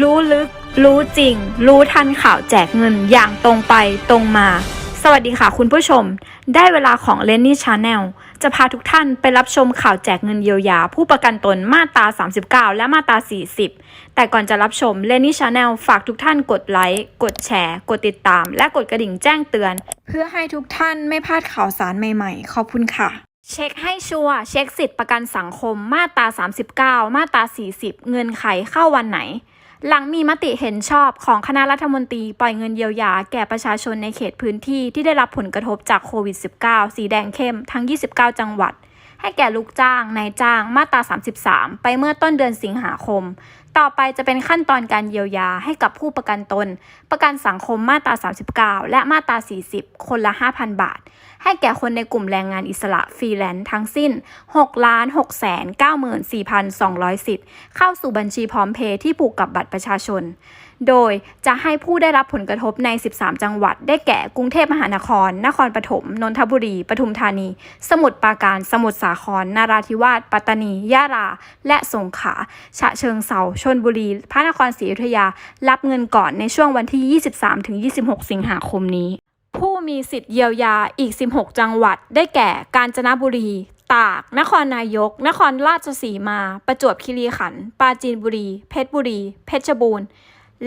รู้ลึก รู้จริง รู้ทันข่าวแจกเงินอย่างตรงไปตรงมา สวัสดีค่ะคุณผู้ชม ได้เวลาของ l e n n y Channel จะพาทุกท่านไปรับชมข่าวแจกเงินเยียวยา ผู้ประกันตนมาตรา 39 และมาตรา 40 แต่ก่อนจะรับชม l e n n y Channel ฝากทุกท่านกดไลค์ กดแชร์ กดติดตาม และกดกระดิ่งแจ้งเตือน เพื่อให้ทุกท่านไม่พลาดข่าวสารใหม่ ๆ ขอบคุณค่ะ เช็คให้ชัวร์เช็คสิทธิประกันสังคมมาตรา 39 มาตรา 40 เงินไขเข้าวันไหน หลังมีมติเห็นชอบของคณะรัฐมนตรีปล่อยเงินเยียวยาแก่ประชาชนในเขตพื้นที่ที่ได้รับผลกระทบจากโควิด -19 สีแดงเข้มทั้ง 29 จังหวัด ให้แก่ลูกจ้างนายจ้างมาตรา 33 ไปเมื่อต้นเดือนสิงหาคม ต่อไปจะเป็นขั้นตอนการเยียวยาให้กับผู้ประกันตน ประกันสังคมมาตรา 39 และมาตรา 40 คนละ 5,000 บาท ให้แก่คนในกลุ่มแรงงานอิสระฟรีแลนซ์ทั้งสิ้น 6 ล้าน6แสน94,200สิทธิ์เข้าสู่บัญชีพร้อมเพย์ที่ผูกกับบัตรประชาชน โดยจะให้ผู้ได้รับผลกระทบใน 13 จังหวัด ได้แก่กรุงเทพมหานคร นครปฐม นนทบุรี ปทุมธานี สมุทรปราการ สมุทรสาคร นาราธิวาส ปัตตานี ยะลา และสงขลา ฉะเชิงเซา ชนบุรี พระนครศรีอยุธยา รับเงินก่อนในช่วงวันที่ 23-26 สิงหาคมนี้ ผู้มีสิทธิ์เยียวยาอีก 16 จังหวัด ได้แก่ กาญจนบุรีตาก นครนายก นครราชสีมา ประจวบคีรีขันธ์ ปราจีนบุรี เพชรบุรี เพชรบูรณ์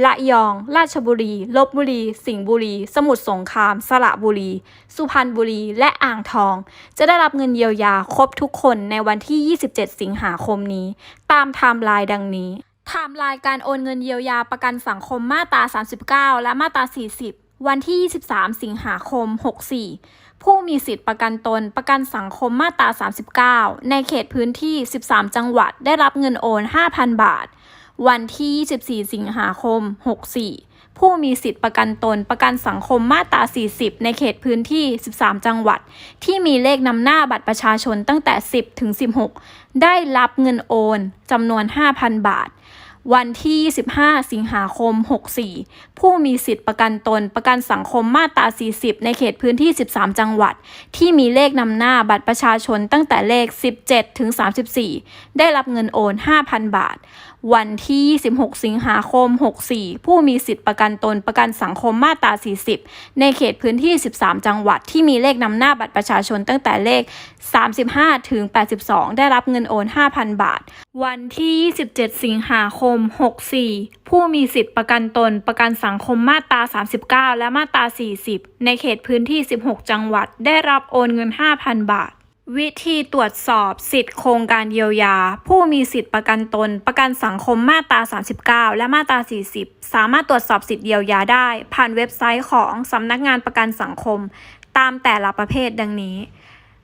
ละยอง ราชบุรี ลบบุรี สิงห์บุรี สมุทรสงคราม สระบุรี สุพรรณบุรี และอ่างทอง จะได้รับเงินเยียวยาครบทุกคนในวันที่ 27 สิงหาคมนี้ ตามไทม์ไลน์ดังนี้ ไทม์ไลน์การโอนเงินเยียวยาประกันสังคมมาตรา 39 และมาตรา 40 วันที่ 23 สิงหาคม 64 ผู้มีสิทธิประกันตนประกันสังคมมาตรา 39 ในเขตพื้นที่ 13 จังหวัดได้รับเงินโอน 5,000 บาท วันที่ 24 สิงหาคม 64 ผู้มีสิทธิประกันตนประกันสังคมมาตรา 40 ในเขตพื้นที่ 13 จังหวัด ที่มีเลขนำหน้าบัตรประชาชนตั้งแต่ 10 ถึง 16 ได้รับเงินโอนจำนวน 5,000 บาทวันที่ 25 สิงหาคม 64 ผู้มีสิทธิประกันตนประกันสังคมมาตรา 40 ในเขตพื้นที่ 13 จังหวัด ที่มีเลขนำหน้าบัตรประชาชนตั้งแต่เลข 17 ถึง 34 ได้รับเงินโอน 5,000 บาทวันที่ 26 สิงหาคม 64 ผู้มีสิทธิประกันตนประกันสังคมมาตรา 40 ในเขตพื้นที่ 13 จังหวัดที่มีเลขนำหน้าบัตรประชาชนตั้งแต่เลข 35 ถึง 82 ได้รับเงินโอน 5,000 บาท วันที่ 27 สิงหาคม 64 ผู้มีสิทธิประกันตนประกันสังคมมาตรา 39 และมาตรา 40 ในเขตพื้นที่ 16 จังหวัดได้รับโอนเงิน 5,000 บาท วิธีตรวจสอบสิทธิโครงการเยียวยา ผู้มีสิทธิประกันตน ประกันสังคมมาตรา 39 และมาตรา 40 สามารถตรวจสอบสิทธิเยียวยาได้ ผ่านเว็บไซต์ของสำนักงานประกันสังคม ตามแต่ละประเภทดังนี้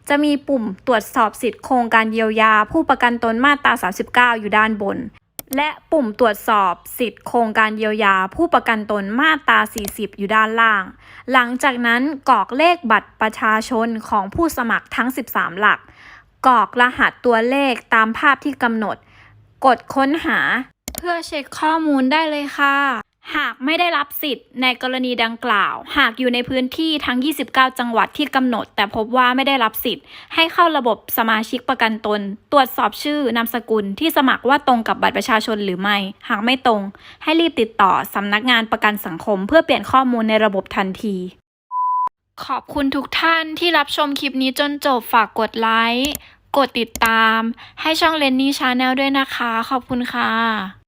จะมีปุ่มตรวจสอบสิทธิโครงการเยียวยา ผู้ประกันตนมาตรา 39 อยู่ด้านบน และปุ่มตรวจสอบสิทธิโครงการเยียวยาผู้ประกันตนมาตรา 40 อยู่ด้านล่าง หลังจากนั้นกรอกเลขบัตรประชาชนของผู้สมัครทั้ง 13 หลัก กรอกรหัสตัวเลขตามภาพที่กำหนด กดค้นหา เพื่อเช็คข้อมูลได้เลยค่ะ หากไม่ได้รับสิทธิ์ในกรณีดังกล่าว หากอยู่ในพื้นที่ทั้ง 29 จังหวัดที่กำหนด แต่พบว่าไม่ได้รับสิทธิ์ ให้เข้าระบบสมาชิกประกันตน ตรวจสอบชื่อนามสกุลที่สมัครว่าตรงกับบัตรประชาชนหรือไม่ หากไม่ตรง ให้รีบติดต่อสำนักงานประกันสังคม เพื่อเปลี่ยนข้อมูลในระบบทันทีขอบคุณทุกท่านที่รับชมคลิปนี้จนจบฝากกดไลค์ กดติดตาม ให้ช่องเลนนี่ชาแนลด้วยนะคะ ขอบคุณค่ะ